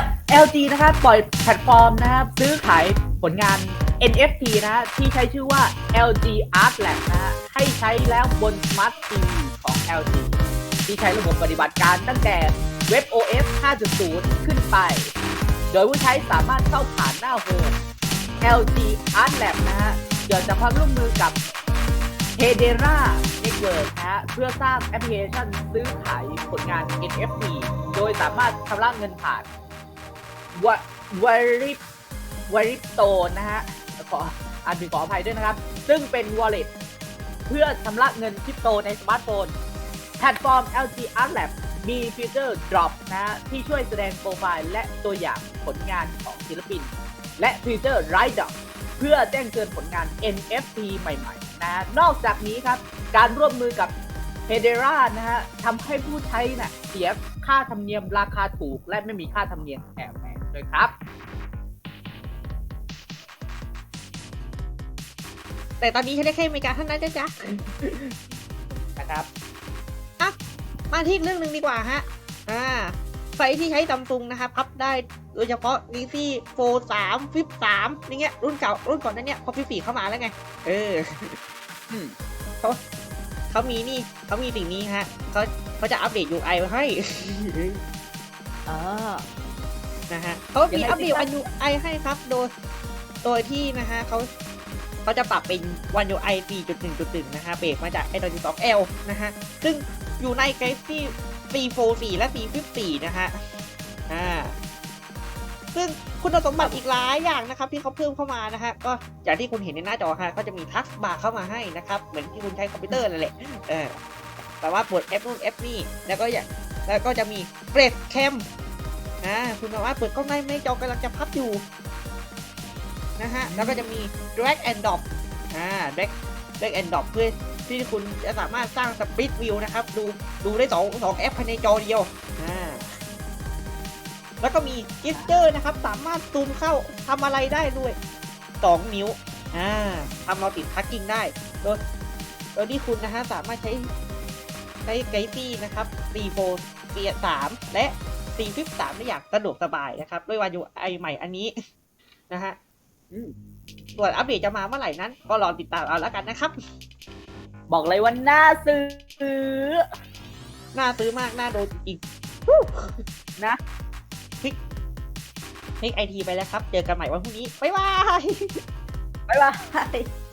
L- LG นะครับปล่อยแพลตฟอร์มนะครับซื้อขายผลงาน NFT นะฮะที่ใช้ชื่อว่า LG Art Lab นะฮะให้ใช้แล้วบน Smart TV ของ LG ที่ใช้ระบบปฏิบัติการตั้งแต่ Web OS 5.0 ขึ้นไป โดยผู้ใช้สามารถเข้าผ่านหน้าโฮม LG Art Lab นะฮะเกิดจากความร่วมมือกับ Hedera Network นะฮะเพื่อสร้างแอปพลิเคชันซื้อขายผลงาน NFT โดยสามารถชำระเงินผ่านววริปวริปโตนะฮะขออ่านถึงขออภัยด้วยนะครับ ซึ่งเป็น wallet เพื่อชำระเงินคริปโตในสมาร์ทโฟน แพลตฟอร์ม LG Art Lab มีฟีเจอร์ Drop นะฮะที่ช่วยแสดงโปรไฟล์และตัวอย่างผลงานของศิลปิน และฟีเจอร์ Write Drop เพื่อแจ้งเตือนผลงาน NFT ใหม่ๆ นะฮะนอกจากนี้ครับ การร่วมมือกับ h e d e r a นะฮะทำให้ผู้ใช้น่ะเสียค่าธรรมเนียมราคาถูก และไม่มีค่าธรรมเนียมแอบแฝงด้วยครับ แต่ตอนนี้ใช้ได้แค่อเมริกาเท่านั้นจ้ะจ๊ะนะครับมาที่อีกเรื่องหนึ่งดีกว่าฮะอ่าไฟที่ใช้ซัมซุงนะครับพับได้โดยเฉพาะ d ีซี่โฟสามฟิปสามนี่เงี้ยรุ่นเก่ารุ่นก่อนนั้นเนี่ยพอฟิปสี่เข้ามาแล้วไง เออ อืมเขาเขามีนี่เขามีสิ่งนี้ฮะเขาเขาจะอัปเดต UI มาให้อ่านะฮะเขายังมีไงอัปเดตสิครับวัน UI ให้ครับ โดย โดยที่นะฮะเขาเขาจะปรับเป็นวัน UI 4.1.1 นะฮะ เบรกมาจาก Android 12L นะฮะ ซึ่งอยู่ใน Galaxy C44 และ C54 นะฮะ อ่า ซึ่งคุณสมบัติอีกหลายอย่างนะครับที่เขาเพิ่มเข้ามานะฮะก็อย่างที่คุณเห็นในหน้าจอฮะก็จะมีทักบาร์เข้ามาให้นะครับเหมือนที่คุณใช้คอมพิวเตอร์นั่นแหละเออแต่ว่าปวดแอปนู่นแอปนี่แล้วก็อย่าแล้วก็จะมีเฟรชแคมอ่าคุณสามารถเปิดกล้องได้ไม่จอกำลังจะพับอยู่นะฮะแล้วก็จะมี drag and drop อ่า drag drag and drop เพื่อที่คุณจะสามารถสร้างสปีดวิวนะครับ ดูดูได้สองสองแอปภายในจอเดียวอ่า แล้วก็มี gesture นะครับ สามารถซูมเข้าทำอะไรได้ด้วย 2 นิ้วอ่าทำเราติดทักกิ้งได้ โดยโดยที่คุณนะฮะสามารถใช้ใช้ไกด์นะครับ C4 C3 และ C53 ได้อย่างสะดวกสบายนะครับ ด้วยวัน UI ใหม่อันนี้นะฮะอืมส่วนอัปเดตจะมาเมื่อไหร่นั้น ก็รอติดตามเอาแล้วกันนะครับ บอกเลยว่าน่าซื้อ น่าซื้อมาก น่าโดนจริงนะๆพลิก พลิกไอทีไปแล้วครับ เจอกันใหม่วันพรุ่งนี้ บ๊ายบาย บ๊ายบาย